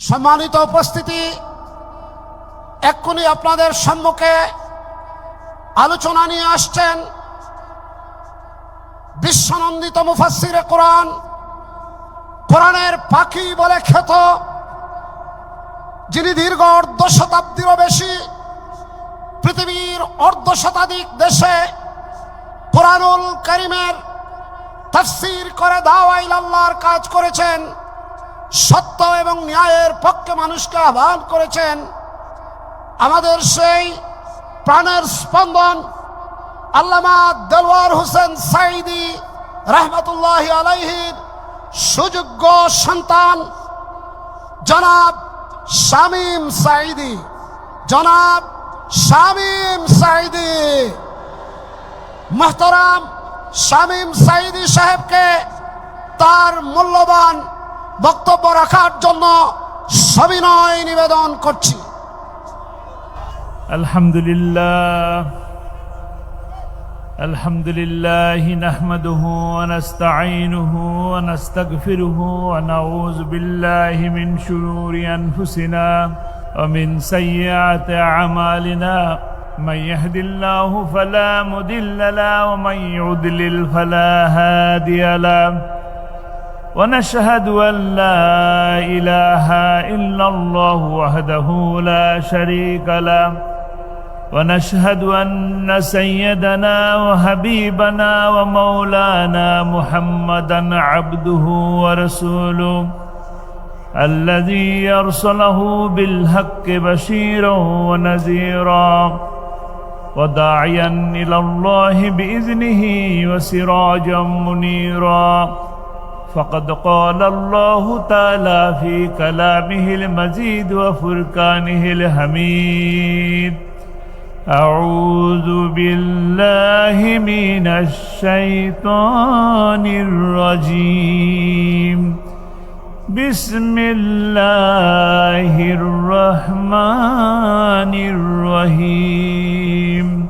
সম্মানিত উপস্থিতি, এক্ষুনি আপনাদের সম্মুখে আলোচনা নিয়ে আসছেন বিশ্বনন্দিত মুফাসিরে কোরআন, কোরআনের পাখি বলে খ্যাত, যিনি দীর্ঘ অর্ধ শতাব্দীরও বেশি পৃথিবীর অর্ধ শতাধিক দেশে কোরআনুল করিমের তফসির করে দাওয়াইল আল্লাহর কাজ করেছেন। সত্য এবং ন্যায়ের পক্ষে মানুষকে আহ্বান করেছেন। আমাদের সেই প্রাণের স্পন্দন আল্লামা দেলওয়ার হোসেন সাইদি রহমতুল্লাহ আলাইহির সুযোগ্য সন্তান, জনাব শামীম সাইদি জনাব শামীম সাইদি মোহতরাম শামীম সাইদি সাহেবকে তার মূল্যবান বক্তব্য রাখার জন্য সবিনয় নিবেদন করছি الحمد لله الحمد لله نحمده ونستعينه ونستغفره ونعوذ بالله من شرور انفسنا ومن سيئات اعمالنا من يهد الله فلا مضل له ومن يضلل فلا هادي له ونشهد أن لا إله إلا الله وحده لا شريك له. ونشهد أن سيدنا وحبيبنا ومولانا محمدا عبده ورسوله. الذي يرسله بالحق بشيرا ونذيرا. وداعيا إلى الله بإذنه وسراجا منيرا. فقد قال الله تعالى في كلامه المزيد وفرقانه الحميد. أعوذ بالله من الشيطان الرجيم. بسم الله الرحمن الرحيم.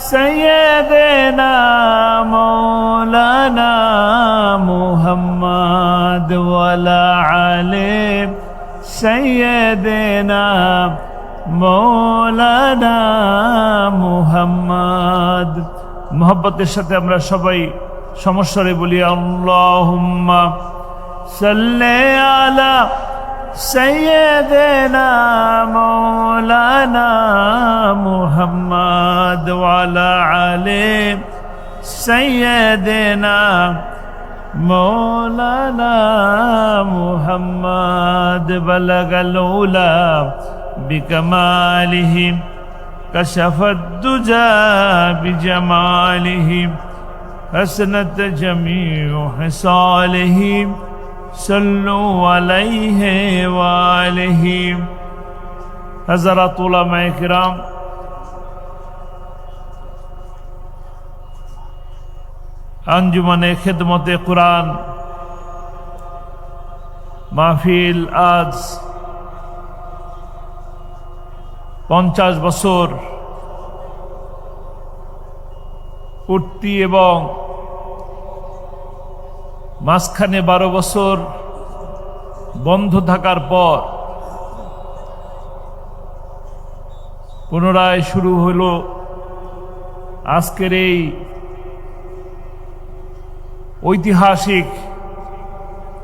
سيدنا مولانا محمد ولا علي سيدنا মৌলানা মুহাম্মদ মোহব্বতের সাথে আমরা সবাই সমস্যারে বলি আল্লাহুম্মা সাল্লি আলা سيدنا مولانا محمد وعلى علي سيدنا مولانا محمد. بلغ الأولى بكماله كشف الدجى بجماله حسنت جميع حصاله. صلوا عليه وآله حضرات علماء کرام আঞ্জুমানে খেদমতে কোরআন মাহফিল আজ পঞ্চাশ বছর পূর্তি এবং মাঝখানে বারো বছর বন্ধ থাকার পর পুনরায় শুরু হলো আজকের এই ঐতিহাসিক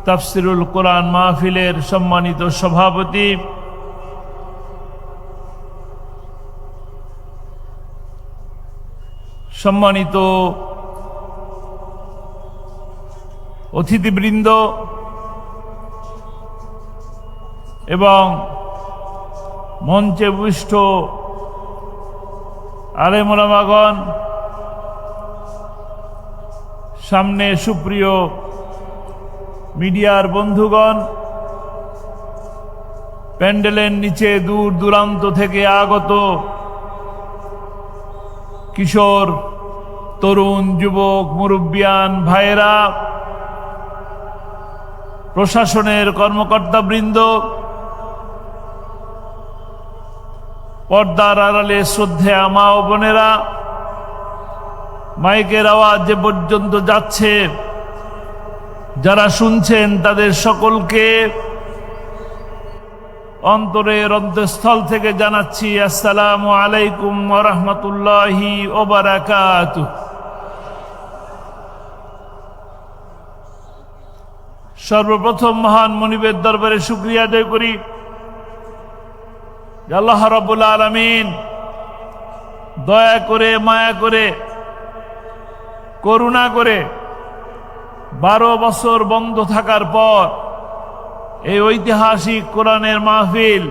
তাফসিরুল কোরআন মাহফিলের সম্মানিত সভাপতি সম্মানিত অতিথিবৃন্দ এবং মঞ্চে পুষ্ট আলেমোলামাগণ সামনে সুপ্রিয় মিডিয়ার বন্ধুগণ, প্যান্ডেলের নিচে দূর দূরান্ত থেকে আগত কিশোর, তরুণ, যুবক, মুরব্বিয়ান ভাইয়েরা প্রশাসনের কর্মকর্তাবৃন্দ, পর্দার আড়ালে শ্রদ্ধে আমা ও বোনেরা, মাইকের আওয়াজ যে পর্যন্ত যাচ্ছে। যারা শুনছেন তাদের সকলকে অন্তরের অন্তঃস্থল থেকে জানাচ্ছি, আসসালামু আলাইকুম রহমতুল্লাহি ওবারাকাত সর্বপ্রথম মহান মনিবের দরবারে শুক্রিয়া আদায় করি। আল্লাহ রব্বুল আলমিন দয়া করে, মায়া করে, করুণা করে বারো বছর বন্ধ থাকার পর এই ঐতিহাসিক কোরআনের মাহফিল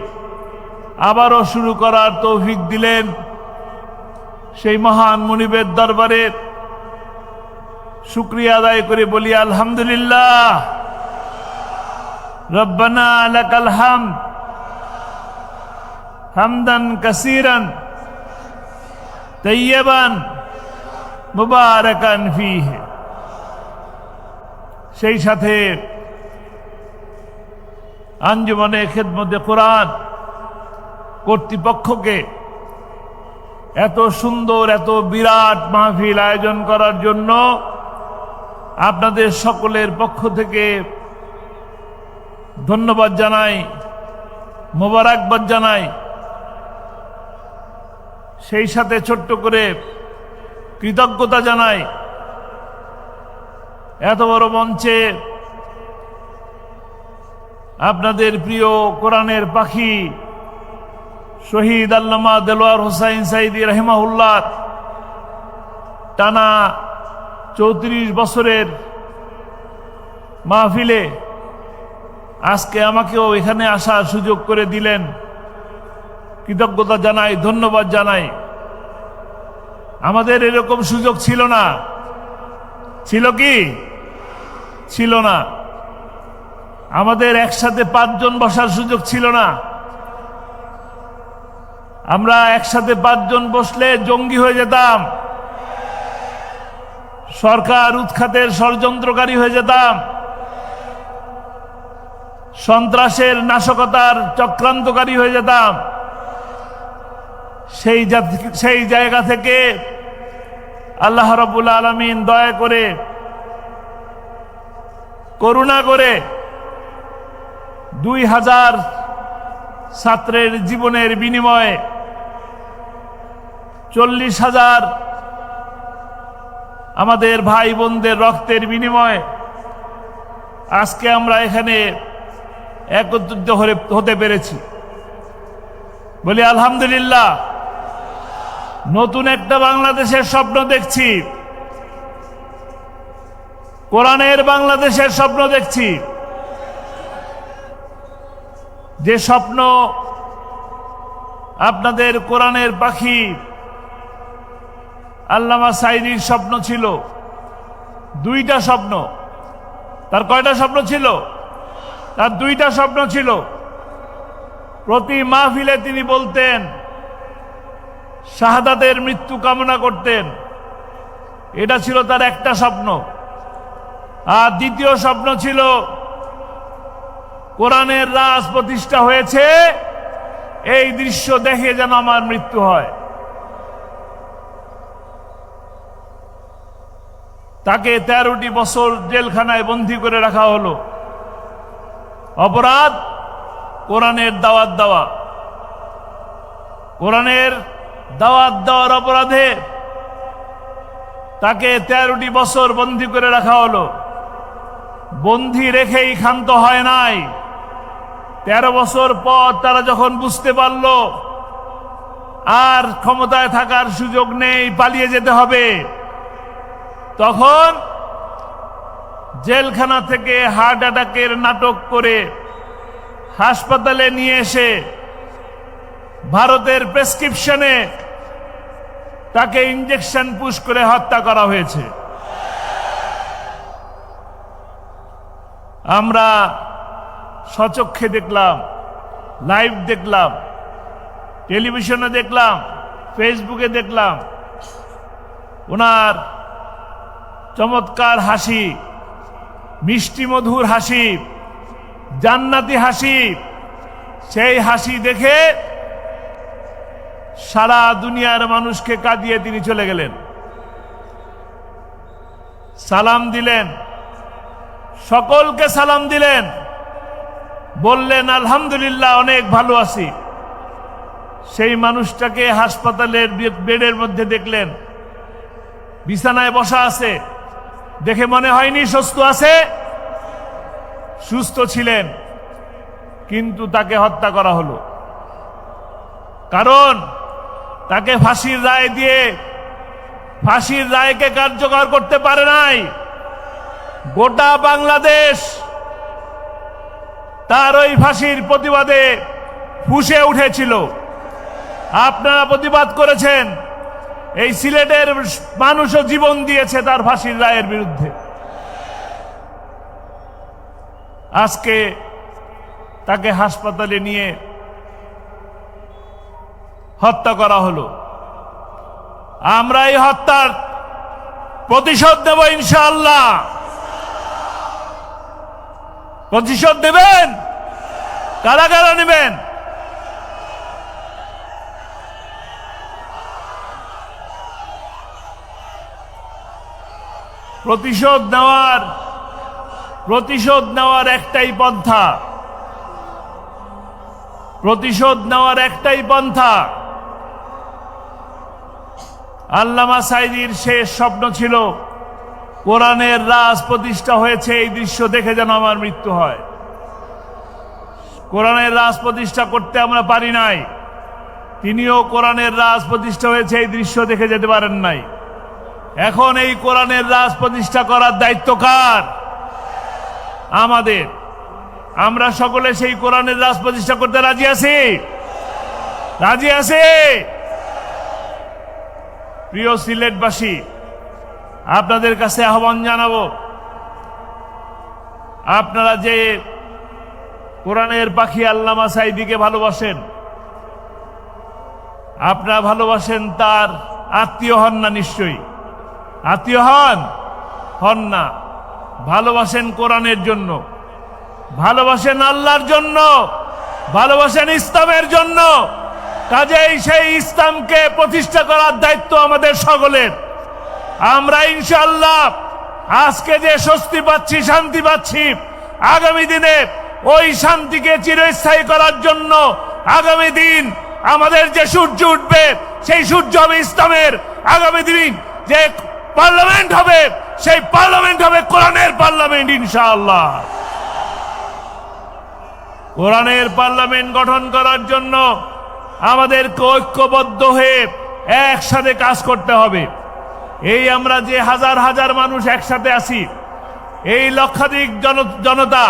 আবারও শুরু করার তৌফিক দিলেন। সেই মহান মুনিবের দরবারে শুক্রিয়া আদায় করে বলি, আলহামদুলিল্লাহ। রব্বানা লাকাল হামদ হামদান কাসিরান। তৈয়বান মুবারাকান ফিহে। সেই সাথে আঞ্জুমানে খেদমতে কোরআন কর্তৃপক্ষকে এত সুন্দর, এত বিরাট মাহফিল আয়োজন করার জন্য আপনাদের সকলের পক্ষ থেকে ধন্যবাদ জানাই, মোবারকবাদ জানাই। সেই সাথে ছোট্ট করে কৃতজ্ঞতা জানাই। এত বড় মঞ্চে আপনাদের প্রিয় কোরআনের পাখি শহীদ আল্লামা দেলোয়ার হোসাইন সাইদি রহমাউল্লাহ টানা চৌত্রিশ বছরের মাহফিলে আজকে আমাকেও এখানে আসার সুযোগ করে দিলেন। কৃতজ্ঞতা জানাই, ধন্যবাদ জানাই। আমাদের এরকম সুযোগ ছিল না। ছিল কি? ছিল না। আমাদের একসাথে পাঁচজন বসার সুযোগ ছিল না। আমরা একসাথে পাঁচজন বসলে জঙ্গি হয়ে যেতাম। সরকার উৎখাতের ষড়যন্ত্রকারী হয়ে যেতাম। সন্ত্রাসের নাশকতার চক্রান্তকারী হয়ে যেতাম। সেই সেই জায়গা থেকে আল্লাহ রবুল আলমিন দয়া করে করুণা করে দুই হাজার ছাত্রের জীবনের বিনিময়ে চল্লিশ হাজার আমাদের ভাই বোনদের রক্তের বিনিময়ে আজকে আমরা এখানে একত্রিত হতে পেরেছি। বলি, আলহামদুলিল্লাহ, নতুন একটা বাংলাদেশের স্বপ্ন দেখছি। কোরআনের বাংলাদেশের স্বপ্ন দেখছি। যে স্বপ্ন আপনাদের কোরআনের পাখি আল্লামা সাইদির স্বপ্ন ছিল। দুইটা স্বপ্ন। তার কয়টা স্বপ্ন ছিল? তার দুইটা স্বপ্ন ছিল। প্রতি মাহফিলে তিনি বলতেন, শাহাদাতের মৃত্যু কামনা করতেন। এটা ছিল তার একটা স্বপ্ন। আর দ্বিতীয় স্বপ্ন ছিল, কোরআনের রাজ প্রতিষ্ঠা হয়েছে, এই দৃশ্য দেখে যেন আমার মৃত্যু হয়। তাকে তেরোটি বছর জেলখানায় বন্দী করে রাখা হলো। অপরাধ কোরআনের দাওয়াত দেওয়া। কোরআনের দাওয়াত দেওয়ার অপরাধে তাকে তেরোটি বছর বন্দি করে রাখা হলো। বন্দি রেখেই ক্ষান্ত হয় নাই। তেরো বছর পর তারা যখন বুঝতে পারল, আর ক্ষমতায় থাকার সুযোগ নেই, পালিয়ে যেতে হবে, তখন জেলখানা থেকে হার্ট অ্যাটাকের নাটক করে হাসপাতালে নিয়ে এসে ভারতের প্রেসক্রিপশনে তাকে ইঞ্জেকশন পুশ করে হত্যা করা হয়েছে। আমরা সচক্ষে দেখলাম, লাইভ দেখলাম, টেলিভিশনে দেখলাম, ফেসবুকে দেখলাম, ওনার চমৎকার হাসি মিষ্টি মধুর হাসি, জান্নাতি হাসি, সেই হাসি দেখে সারা দুনিয়ার মানুষকে কাঁদিয়ে তিনি চলে গেলেন। সালাম দিলেন। সকলকে সালাম দিলেন। বললেন, আলহামদুলিল্লাহ, অনেক ভালো আছি। সেই মানুষটাকে হাসপাতালের বেডের মধ্যে দেখলেন। বিছানায় বসা আছে। দেখে মনে হয়নি সুস্থ আছে? সুস্থ ছিলেন, কিন্তু তাকে হত্যা করা হলো। কারণ তাকে ফাঁসির রায় দিয়ে, ফাঁসির রায়কে কার্যকর করতে পারে নাই। গোটা বাংলাদেশ তার ওই ফাঁসির প্রতিবাদে ফুসে উঠেছিল। আপনারা প্রতিবাদ করেছেন। এই সিলেটের মানুষও জীবন দিয়েছে তার ফাঁসির রায়ের বিরুদ্ধে। আজকে তাকে হাসপাতালে নিয়ে হত্যা করা হলো। আমরা এই হত্যার প্রতিশোধ দেব ইনশাআল্লাহ। প্রতিশোধ দেবেন কারা কারা নেবেন? প্রতিশোধ নেওয়ার প্রতিশোধ নেওয়ার একটাই পন্থা। প্রতিশোধ নেওয়ার একটাই পন্থা। আল্লামা সাইদির শেষ স্বপ্ন ছিল, কোরআনের রাজ প্রতিষ্ঠা হয়েছে, এই দৃশ্য দেখে যেন আমার মৃত্যু হয়। কোরআনের রাজ প্রতিষ্ঠা করতে আমরা পারি নাই। তিনিও কোরআনের রাজ প্রতিষ্ঠা হয়েছে, এই দৃশ্য দেখে যেতে পারেন নাই। এখন এই কোরআনের রাজ প্রতিষ্ঠা করার দায়িত্ব কার? আমাদের। আমরা সকলে সেই কোরআনের রাজ প্রতিষ্ঠা করতে রাজি আছি? রাজি আছি? প্রিয় সিলেটবাসী, আপনাদের কাছে আহ্বান জানাব, আপনারা যে কোরআনের পাখি আল্লামা সাইদিকে ভালোবাসেন, আপনারা ভালোবাসেন তার আত্মীয় হন না নিশ্চয়ই। আত্মীয় হন হন না। ভালোবাসেন কোরআনের জন্য, ভালোবাসেন আল্লাহর জন্য, ভালোবাসেন ইসলামের জন্য। কাজেই সেই ইসলামকে প্রতিষ্ঠা করার দায়িত্ব আমাদের সকলের। আমরা ইনশাল্লাহ আজকে যে স্বস্তি পাচ্ছি, শান্তি পাচ্ছি, আগামী দিনে ওই শান্তিকে চিরস্থায়ী করার জন্য আগামী দিন আমাদের যে সূর্য উঠবে, সেই সূর্য হবে ইসলামের। আগামী দিন যে পার্লামেন্ট হবে, সেই পার্লামেন্ট হবে কোরআনের পার্লামেন্ট, ইনশাআল্লাহ। কোরআনের পার্লামেন্ট গঠন করার জন্য আমাদেরকে ঐক্যবদ্ধ হয়ে একসাথে কাজ করতে হবে। এই আমরা যে হাজার হাজার মানুষ একসাথে আছি, এই লক্ষাধিক জন, জনতা,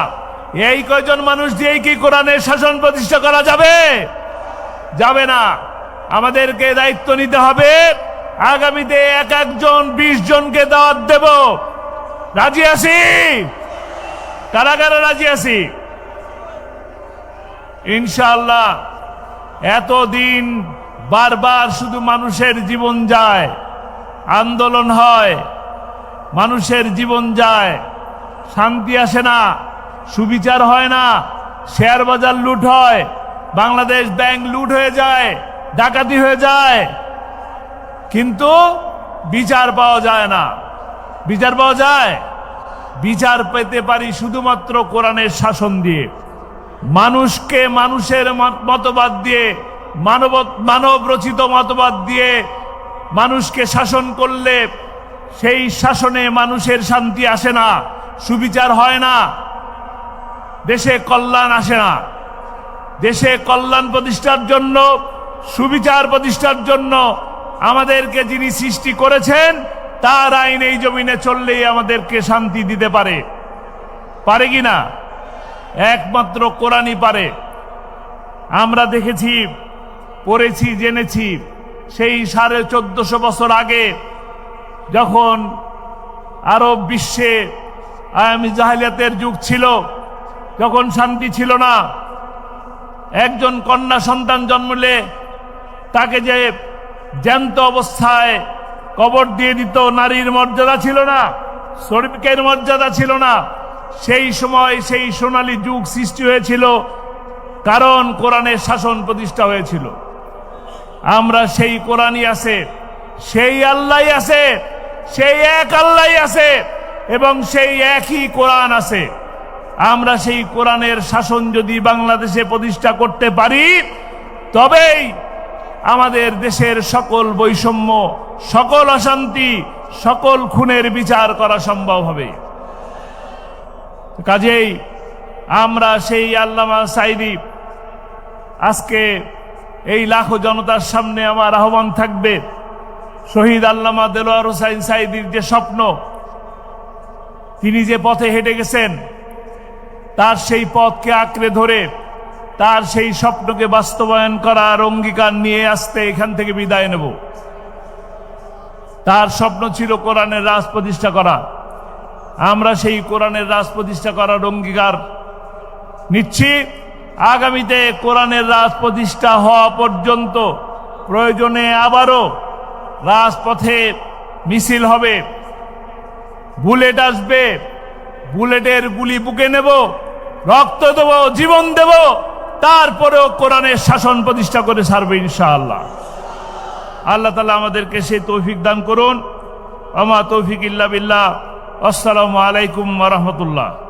এই কয়জন মানুষ দিয়েই কি কোরআনের শাসন প্রতিষ্ঠা করা যাবে? যাবে না। আমাদেরকে দায়িত্ব নিতে হবে। আগামীতে এক একজন, বিশ জনকে দাওয়াত দেব। রাজি আছি? কারা কারা রাজি আছি। ইনশাল্লাহ এতদিন বারবার শুধু মানুষের জীবন যায়, আন্দোলন হয়, মানুষের জীবন যায়, শান্তি আসে না, সুবিচার হয় না, শেয়ার বাজার লুট হয়, বাংলাদেশ ব্যাংক লুট হয়ে যায়, ডাকাতি হয়ে যায়। কিন্তু বিচার পাওয়া যায় না। বিচার পাওয়া যায়? বিচার পেতে পারি শুধুমাত্র কোরআনের শাসন দিয়ে। মানুষকে মানুষের মত- মতবাদ দিয়ে মানব মানব রচিত মতবাদ দিয়ে মানুষকে শাসন করলে সেই শাসনে মানুষের শান্তি আসে না, সুবিচার হয় না। দেশে কল্যাণ আসে না। দেশে কল্যাণ প্রতিষ্ঠার জন্য, সুবিচার প্রতিষ্ঠার জন্য আমাদেরকে যিনি সৃষ্টি করেছেন, তার আইন এই জমিনে চললেই আমাদেরকে শান্তি দিতে পারে। পারে কি না? একমাত্র কোরআনই পারে। আমরা দেখেছি, পড়েছি, জেনেছি, সেই সাড়ে চোদ্দশো বছর আগে যখন আরব বিশ্বে আয়ামি জাহালিয়াতের যুগ ছিল, যখন শান্তি ছিল না, একজন কন্যা সন্তান জন্মলে তাকে যে জ্যান্ত অবস্থায় কবর দিয়ে দিত নারীর মর্যাদা ছিল না, শ্রমিকের মর্যাদা ছিল না। সেই সময় সেই সোনালী যুগ সৃষ্টি হয়েছিল, কারণ কোরআনের শাসন প্রতিষ্ঠা হয়েছিল। আমরা সেই কোরআনই আছে, সেই আল্লাহ আছে, সেই এক আল্লাহ আছে, এবং সেই একই কোরআন আছে। আমরা সেই কোরআনের শাসন যদি বাংলাদেশে প্রতিষ্ঠা করতে পারি, তবেই আমাদের দেশের সকল বৈষম্য, সকল অশান্তি, সকল খুনের বিচার করা সম্ভব হবে। কাজেই আমরা সেই আল্লামা সাইদি, আজকে এই লাখো জনতার সামনে আমার আহ্বান থাকবে, শহীদ আল্লামা দেলোয়ার হোসাইন সাইদির যে স্বপ্ন, তিনি যে পথে হেঁটে গেছেন, তার সেই পথকে আঁকড়ে ধরে তার সেই স্বপ্নকে বাস্তবায়ন করার অঙ্গীকার নিয়ে আসতে এখান থেকে বিদায় নেব। তার স্বপ্ন ছিল কোরআনের রাজ প্রতিষ্ঠা করা। আমরা সেই কোরআনের রাজ প্রতিষ্ঠা করার অঙ্গীকার নিচ্ছি। আগামীতে কোরআনের রাজ প্রতিষ্ঠা হওয়া পর্যন্ত প্রয়োজনে আবারও রাজপথে মিছিল হবে। বুলেট আসবে। বুলেটের গুলি বুকে নেব, রক্ত দেব, জীবন দেব। তারপরেও কোরআনের শাসন প্রতিষ্ঠা করে ছাড়বে ইনশাআল্লাহ। আল্লাহ তালা আমাদেরকে সেই তৌফিক দান করুন। আমা তৌফিক ইল্লা বিল্লাহ। আসসালামু আলাইকুম রহমতুল্লাহ।